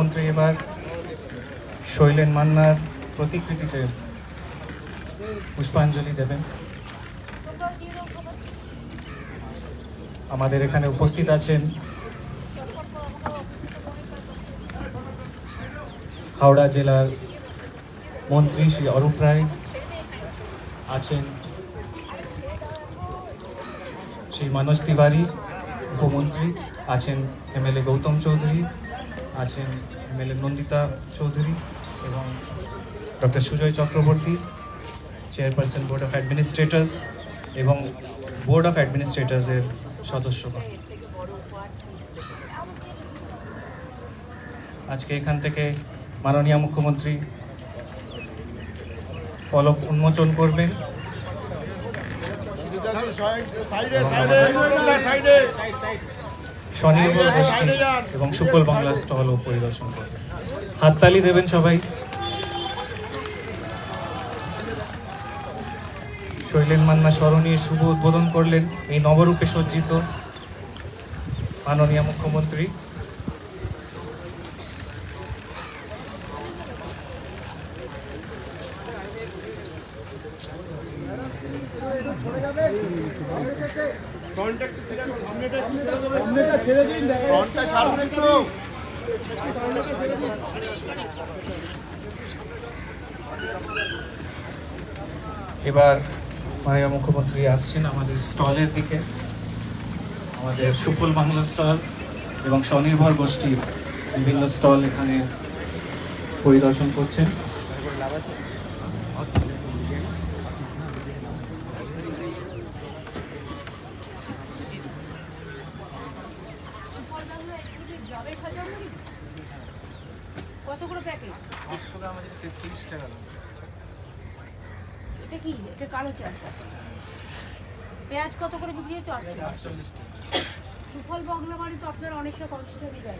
মুখ্যমন্ত্রী এবার শৈলেন মান্নার প্রতিকৃতিতে পুষ্পাঞ্জলি দেবেন। আমাদের এখানে উপস্থিত আছেন হাওড়া জেলার মন্ত্রী শ্রী অরূপ রায়, আছেন শ্রী মানোজ তিওয়ারি, উপমন্ত্রী, আছেন এমএলএ গৌতম চৌধুরী আছেন এমএলএ নন্দিতা চৌধুরী এবং doctor Sujay Chakraborty, chairperson board of administrators এবং বোর্ড অফ অ্যাডমিনিস্ট্রেটার্সের সদস্যগণ। আজকে এখান থেকে মাননীয় মুখ্যমন্ত্রী ফলক উন্মোচন করবেন। স্বনির্ভর গোষ্ঠী এবং সুফল বাংলা স্টলও পরিদর্শন করবেন হাততালি দেবেন সবাই। শৈলেন মান্না স্মরণীয় শুভ উদ্বোধন করলেন এই নবরূপে সজ্জিত মাননীয় মুখ্যমন্ত্রী। এবার মাননীয় মুখ্যমন্ত্রী আসছেন আমাদের স্টলের দিকে। আমাদের সুফল বাংলা স্টল এবং স্বনির্ভর গোষ্ঠীর বিভিন্ন স্টল এখানে পরিদর্শন করছেন। কত করে প্যাকেট পাঁচশো গ্রাম আছে তেত্রিশ টাকা দাম। এটা কি? এটা কালো চাল পেঁয়াজ কত করে বিক্রি হচ্ছে? আটচল্লিশ টাকা। সুফল বাংলা বাড়ি তো আপনার অনেকটা কনসিডারই যায়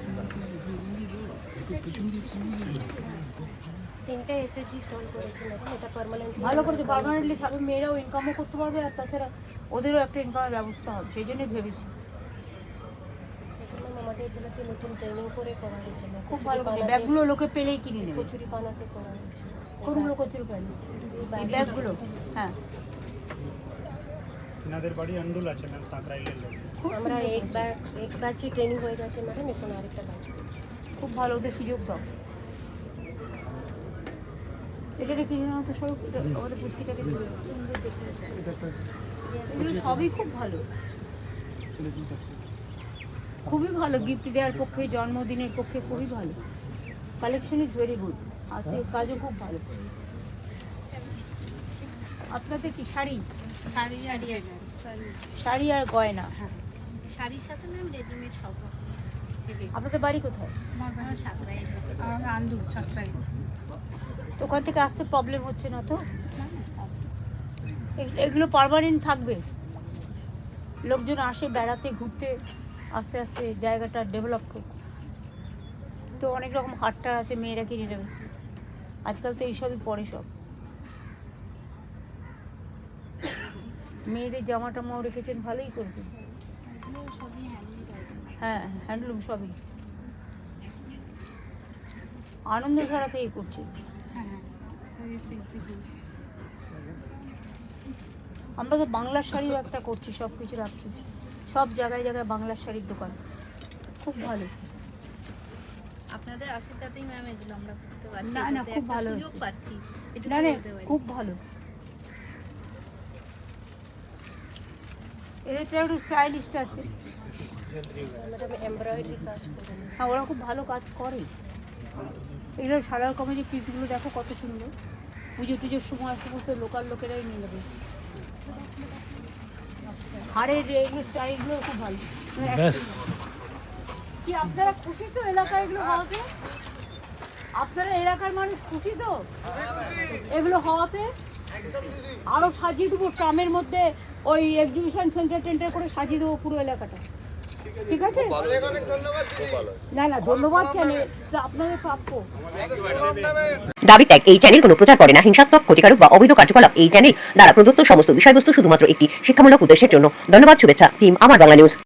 তিনটে এসএসজি স্টল করেছি ম্যাডাম এটা পার্মানেন্ট ভালো করে পার্মানেন্টলি মেয়েরাও ইনকামও করতে পারবে আর তাছাড়া ওদেরও একটা ইনকামের ব্যবস্থা হবে সেই জন্যই ভেবেছি। নতুন ট্রেনিং করে খুব ভালো ব্যাগগুলো লোকে পেলেই কিনে নেবে। কচুরি বানাতে করা হয়েছে কোনগুলো কচুরি পেলে এই ব্যাগগুলো? হ্যাঁ। এনাদের বাড়ি আন্ডুল আছে ম্যাম সাঁকরাইলের লোক আমরা এক এক ব্যাচে ট্রেনিং হয়ে গেছে ম্যাডাম এখন আরেকটা ব্যাচ খুব ভালো ওদের সুযোগ দাও। এটা এটা কিনে নেওয়া তো সব আমাদের পুচকিটাকে এগুলো সবই খুব ভালো। খুবই ভালো গিফট দেওয়ার পক্ষে জন্মদিনের পক্ষে খুবই ভালো। কালেকশন ইজ ভেরি গুড হাতের কাজও খুব ভালো। আপনাদের কি শাড়ি? শাড়ি শাড়ি। আর গয়না? শাড়ির সাথে ম্যাম রেডিমেড সব আপনাদের বাড়ি কোথায়? তো ওখান থেকে আসতে প্রবলেম হচ্ছে না তো? এগুলো পার্মানেন্ট থাকবে? লোকজন আসে বেড়াতে ঘুরতে? আস্তে আস্তে জায়গাটা ডেভেলপ হোক তো অনেক রকম হাটটা আছে, মেয়েরা কিনে নেবে। আজকাল তো এইসবই পরে সব। মেয়েদের জামা টামাও রেখেছেন, ভালোই করেছেন। হ্যাঁ হ্যান্ডলুম সবই। আনন্দ ধারা থেকে করছে। আমরা তো বাংলার শাড়িও একটা করছি সব কিছু রাখছি। সব জায়গায় জায়গায় বাংলার শাড়ির দোকান। খুব ভালো। আপনাদের আশীর্বাদেই ম্যাম এগুলো আমরা করতে পারছি। না, না, খুব ভালো সুযোগ। পাচ্ছি। না না খুব ভালো। এটা একটু স্টাইলিস্ট আছে। এমব্রয়ডারি কাজ করে হ্যাঁ ওরা খুব ভালো কাজ করে এগুলো সারা রকমের যে পিসগুলো দেখো কত সুন্দর। পুজো টুজোর সময় সমস্ত লোকাল লোকেরাই নিয়ে নেবে। হাড়ের এগুলো খুব ভালো। কি আপনারা খুশি তো এগুলো হওয়াতে? আপনারা এলাকার মানুষ খুশি তো? এগুলো হওয়াতে? আরও সাজিয়ে দেবো ট্রামের মধ্যে ওই এক্সিবিশন সেন্টার টেন্টার করে সাজিয়ে দেবো পুরো এলাকাটা। ঠিক আছে? না না ধন্যবাদ কেন আপনাদের প্রাপ্য। দাবি ত্যাগ এই চ্যানেল কোনো প্রচার করে না। হিংসাত্মক ক্ষতিকারক বা অবৈধ কার্যকলাপ এই চ্যানেল দ্বারা প্রদত্ত সমস্ত বিষয়বস্তু শুধুমাত্র একটি শিক্ষামূলক উদ্দেশ্যের জন্য। ধন্যবাদ শুভেচ্ছা। টিম আমার বাংলা নিউজ